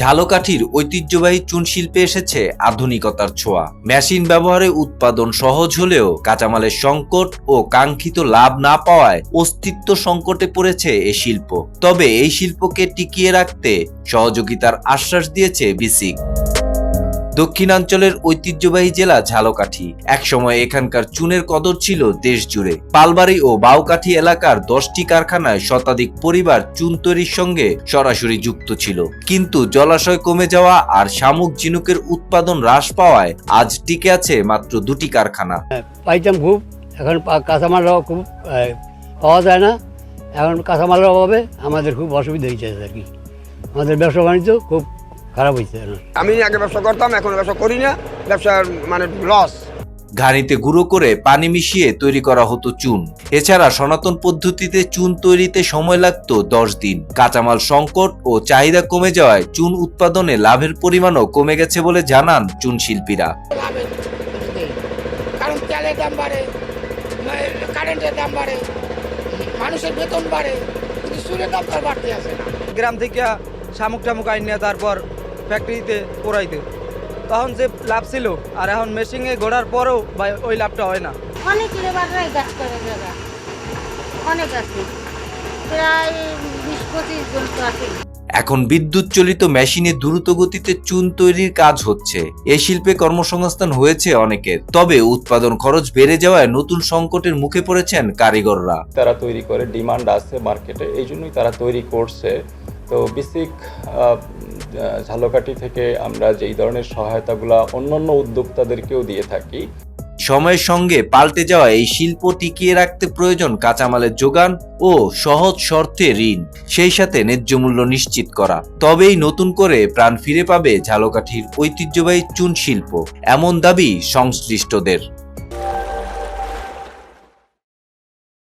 ঝালকাঠির ঐতিহ্যবাহী চুন শিল্পে এসেছে আধুনিকতার ছোঁয়া। মেশিন ব্যবহারে উৎপাদন সহজ হলেও কাঁচামালের সংকট ও কাঙ্ক্ষিত লাভ না পাওয়ায় অস্তিত্ব সংকটে পড়েছে এই শিল্প। তবে এই শিল্পকে টিকিয়ে রাখতে সহযোগিতার আশ্বাস দিয়েছে বিসিক। দক্ষিণাঞ্চলের ঐতিহ্যবাহী জেলা ঝালকাঠি। একসময় এখানকার চুনের কদর ছিল দেশ জুড়ে পালবাড়ি ও বাউকাঠি এলাকার দশটি কারখানায় শতাধিক পরিবার চুন তৈরির সঙ্গে সরাসরি যুক্ত ছিল। কিন্তু জলাশয় কমে যাওয়া আর শামুক ঝিনুকের উৎপাদন হ্রাস পাওয়ায় আজ টিকে আছে মাত্র দুটি কারখানা। পাইতাম খুব, এখন কাঁচামালও খুব পাওয়া যায় না। এখন কাঁচামালের অভাবে আমাদের খুব অসুবিধা হয়েছে আর কি। আমাদের ব্যবসা বাণিজ্য খুব খারাপ হয়েছে আমি আগে ব্যবসা করতাম এখন ব্যবসা করি না। ব্যবসার মানে লস ঘানিতে গুঁড়ো করে পানি মিশিয়ে তৈরি করা হতো চুন। এছাড়া সনাতন পদ্ধতিতে চুন তৈরিতে সময় লাগতো দশ দিন। কাঁচামাল সংকট ও চাহিদা কমে যাওয়ায় চুন উৎপাদনে লাভের পরিমাণও কমে গেছে বলে জানান চুন শিল্পীরা। কারণ তেলের দাম বাড়ে কারেন্টের দাম বাড়ে মানুষের বেতন বাড়ে কিন্তু সুরের দাম তো বাড়তে আসে না। গ্রাম থেকে শামুক টামুক আইন নিয়ে তারপর ফ্যাক্টরিতে পোড়াইতে। তখন যে লাভ ছিল আর এখন মেশিনে ঘোরার পরেও ভাই ওই লাভটা হয় না। অনেক লেবাররাই গাছ করে জায়গা অনেক আছে। প্রায় বিশ পঁচিশ জন তো আছে। এখন বিদ্যুৎ চালিত মেশিনে দ্রুত গতিতে চুন তৈরির কাজ হচ্ছে। এই শিল্পে কর্মসংস্থান হয়েছে অনেকের। তবে উৎপাদন খরচ বেড়ে যাওয়ায় নতুন সংকটের মুখে পড়েছেন কারিগররা। তারা তৈরি করে ডিমান্ড আছে মার্কেটে। এই জন্যই তারা তৈরি করছে। তো বেসিক ঝালকাঠি থেকে আমরা যেই ধরনের সহায়তাগুলা অন্যান্য উদ্যোক্তাদেরকেও দিয়ে থাকি। সময়ের সঙ্গে পাল্টে যাওয়া এই শিল্প টিকিয়ে রাখতে প্রয়োজন কাঁচামালের যোগান ও সহজ শর্তে ঋণ, সেই সাথে ন্যায্য মূল্য নিশ্চিত করা। তবেই নতুন করে প্রাণ ফিরে পাবে ঝালকাঠির ঐতিহ্যবাহী চুন শিল্প, এমন দাবি সংশ্লিষ্টদের।